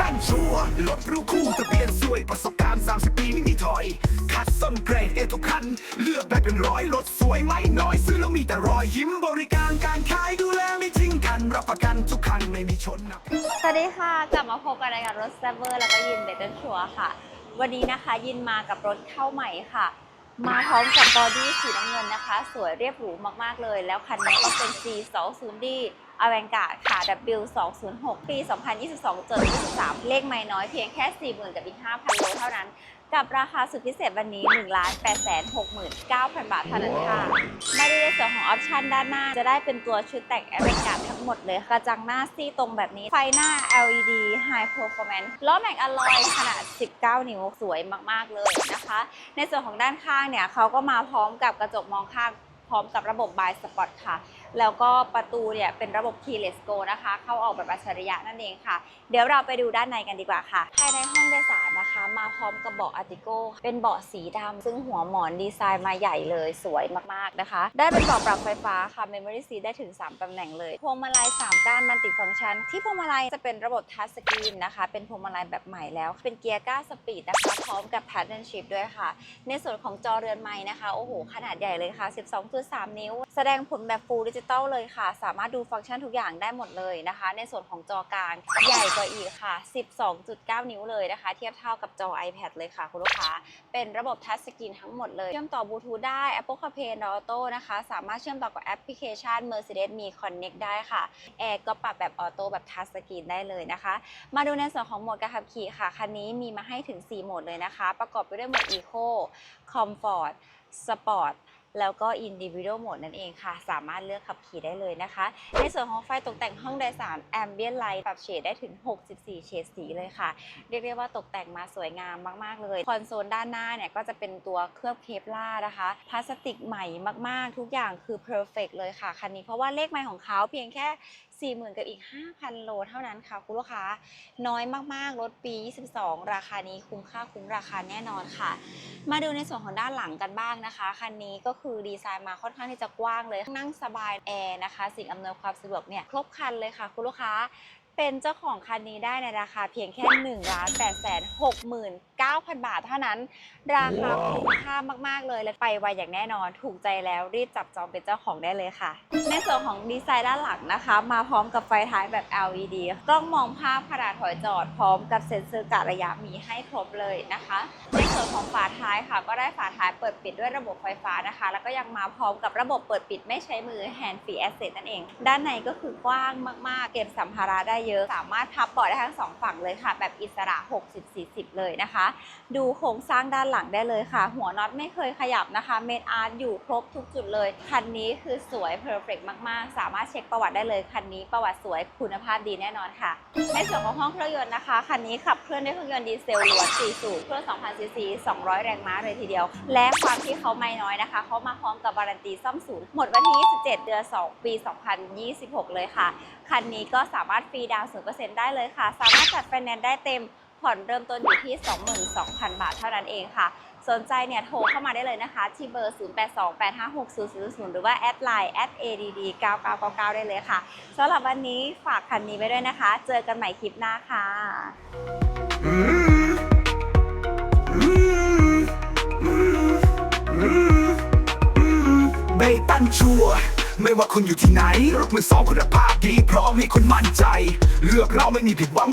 ตันชัวร์รถรู้คู่ทะเบียนสวยประสบการณ์ 30 ปีไม่มีถอย คัดส้นเกรดเอทุกคัน เลือกได้เป็นร้อยรถสวยไม่น้อย ซื้อแล้วมีแต่รอยยิ้มบริการการขายดูแลไม่ทิ้งกันรับประกันทุกคันไม่มีชนนะ สวัสดีค่ะ กลับมาพบกันในกับรถแซเวอร์แล้วก็ยินเบเตอร์ชัวค่ะ วันนี้นะคะยินมากับรถเข้าใหม่ค่ะ มาพร้อมกับบอดี้สีน้ำเงินนะคะ สวยเรียบหรูมากๆเลย แล้วคันนี้ก็เป็น C 2 0 D a v a n g a r d ค่ะ W 2 0 6 ปี 2022จด23เลขไม่น้อยเพียงแค่ 40,000กับอีก5,000โลเท่านั้น กับราคาสุดพิเศษวันนี้ 1 8 6 9 0 0 0บาทเท่านั้นค่ะ มาดูในส่วนของออปชันด้านหน้า จะได้เป็นตัวชุดแต่งแอร์เรกาทั้งหมดเลยกระจังหน้าซี่ตรงแบบนี้ ไฟหน้า LED High Performance ล้อแม็กอลอยขนาด 19 นิ้วสวยมากๆเลยนะคะ ในส่วนของด้านข้างเนี่ยเขาก็มาพร้อมกับกระจกมองข้างพร้อมกับระบบ By Spot ค่ะ แล้วก็ประตูเนี่ยเป็นระบบ Keyless Go นะคะ เข้าออกแบบอัจฉริยะนั่นเองค่ะ เดี๋ยวเราไปดูด้านในกันดีกว่าค่ะ ภายในห้องโดยสารนะคะ มาพร้อมกับเบาะอาร์ติโกเป็นเบาะสีดำซึ่งหัวหมอนดีไซน์มาใหญ่เลยสวยมากๆนะคะ ได้เป็นเบาะปรับไฟฟ้าค่ะ Memory Seat ได้ถึง 3ตำแหน่งเลยพวงมาลัย3ก้านมันติฟังก์ชัน ที่พวงมาลัยจะเป็นระบบทัชสกรีนนะคะ เป็นพวงมาลัยแบบใหม่แล้ว เป็นเกียร์ก้าสปีดนะคะ พร้อมกับ Pattern Shift ด้วยค่ะ ในส่วนของจอเรือนไม้นะคะโอ้โหขนาดใหญ่เลยค่ะ 12.3 นิ้ว แสดงผลแบบ Full Digital เลยค่ะ สามารถดูฟังก์ชันทุกอย่างได้หมดเลยนะคะ ในส่วนของจอกลางใหญ่กว่าอีกค่ะ 12.9 นิ้วเลยนะคะ เทียบเท่ากับจอ iPad เลยค่ะคุณลูกค้า เป็นระบบทัชสกรีนทั้งหมดเลย เชื่อมต่อบลูทูธได้ Apple CarPlay and Auto นะคะ สามารถเชื่อมต่อกับแอปพลิเคชัน Mercedes มี Connect ได้ค่ะแอร์ก็ปรับแบบออโต้แบบทัชสกรีนได้เลยนะคะ มาดูในส่วนของโหมดการขับขี่ค่ะคันนี้มีมาให้ถึง 4 โหมดเลยนะคะ ประกอบไปด้วยโหมด Eco Comfort Sport แล้วก็ Individual Mode นั่นเองค่ะ สามารถเลือกขับขี่ได้เลยนะคะ ในส่วนของไฟตกแต่งห้องโดยสาร Ambient Light ปรับเฉดได้ถึง 64 เฉดสีเลยค่ะ เรียกได้ว่าตกแต่งมาสวยงามมาก ๆ เลย คอนโซลด้านหน้าเนี่ยก็จะเป็นตัวเคลือบเคปล่านะคะ พลาสติกใหม่มาก ๆ ทุกอย่างคือ perfect เลยค่ะ คันนี้เพราะว่าเลขไมล์ของเขาเพียงแค่ 40,000 กับอีก 5,000 โลเท่านั้นค่ะคุณลูกค้า น้อยมากๆ รถปี 22 ราคานี้คุ้มค่าคุ้มราคาแน่นอนค่ะ มาดูในส่วนของด้านหลังกันบ้างนะคะ คันนี้ก็คือดีไซน์มาค่อนข้างที่จะกว้างเลย นั่งสบายแอร์นะคะ สิ่งอำนวยความสะดวกเนี่ยครบครันเลยค่ะคุณลูกค้าเป็นเจ้าของคันนี้ได้ในราคาเพียงแค่1นึ่งล้านแปดแสนหกหมื่น เก้าพันบาทเท่านั้น ราคาคุ้มค่ามากๆเลยและไปไวอย่างแน่นอน ถูกใจแล้วรีบจับจองเป็นเจ้าของได้เลยค่ะ ในส่วนของดีไซน์ด้านหลังนะคะ มาพร้อมกับไฟท้ายแบบ LED กล้องมองภาพขนาดถอยจอดพร้อมกับเซ็นเซอร์กะระยะมีให้ครบเลยนะคะ ในส่วนของฝาท้ายค่ะ ก็ได้ฝาท้ายเปิดปิดด้วยระบบไฟฟ้านะคะ แล้วก็ยังมาพร้อมกับระบบเปิดปิดไม่ใช้มือ hand free access นั่นเอง ด้านในก็คือกว้างมากๆ เก็บสัมภาระได้เยอะ สามารถพับเบาะได้ทั้งสองฝั่งเลยค่ะ แบบอิสระ 60-40 เลยนะคะดูโครงสร้างด้านหลังได้เลยค่ะ หัวน็อตไม่เคยขยับนะคะเมนอาร์ตอยู่ครบทุกจุดเลย คันนี้คือสวยเพอร์เฟกมากๆ สามารถเช็คประวัติได้เลยคันนี้ประวัติสวยคุณภาพดีแน่นอนค่ะ ในส่วนของห้องเครื่องยนต์นะคะคันนี้ขับเคลื่อนด้วยเครื่องยนต์ดีเซลล้วน4สูบเครื่อง2,000ซีซี200 แรงม้าเลยทีเดียว และความที่เขาไม่น้อยนะคะเขามาพร้อมกับบารันตีซ่อมศูนย์หมดวันที่ 27 เดือน 2 ปี 2026 เลยค่ะ คันนี้ก็สามารถฟรีดาวน์0%ได้เลยค่ะ สามารถจัดไฟแนนซ์ได้เต็ม ผ่อนเริ่มต้นอยู่ที่ 22,000 บาทเท่านั้นเองค่ะ สนใจเนี่ยโทรเข้ามาได้เลยนะคะ ที่เบอร์ 0828560000 หรือว่าแอดไลน์ @add9999 ได้เลยค่ะสำหรับวันนี้ฝากคันนี้ไว้ด้วยนะคะ เจอกันใหม่คลิปหน้าค่ะอืมอืมอืมอืมอืมเบตันชัว ไม่ว่าคุณอยู่ที่ไหน รถมือสองคุณภาพดี พร้อมให้คุณมั่นใจ เลือกเราไม่มีผิดหวัง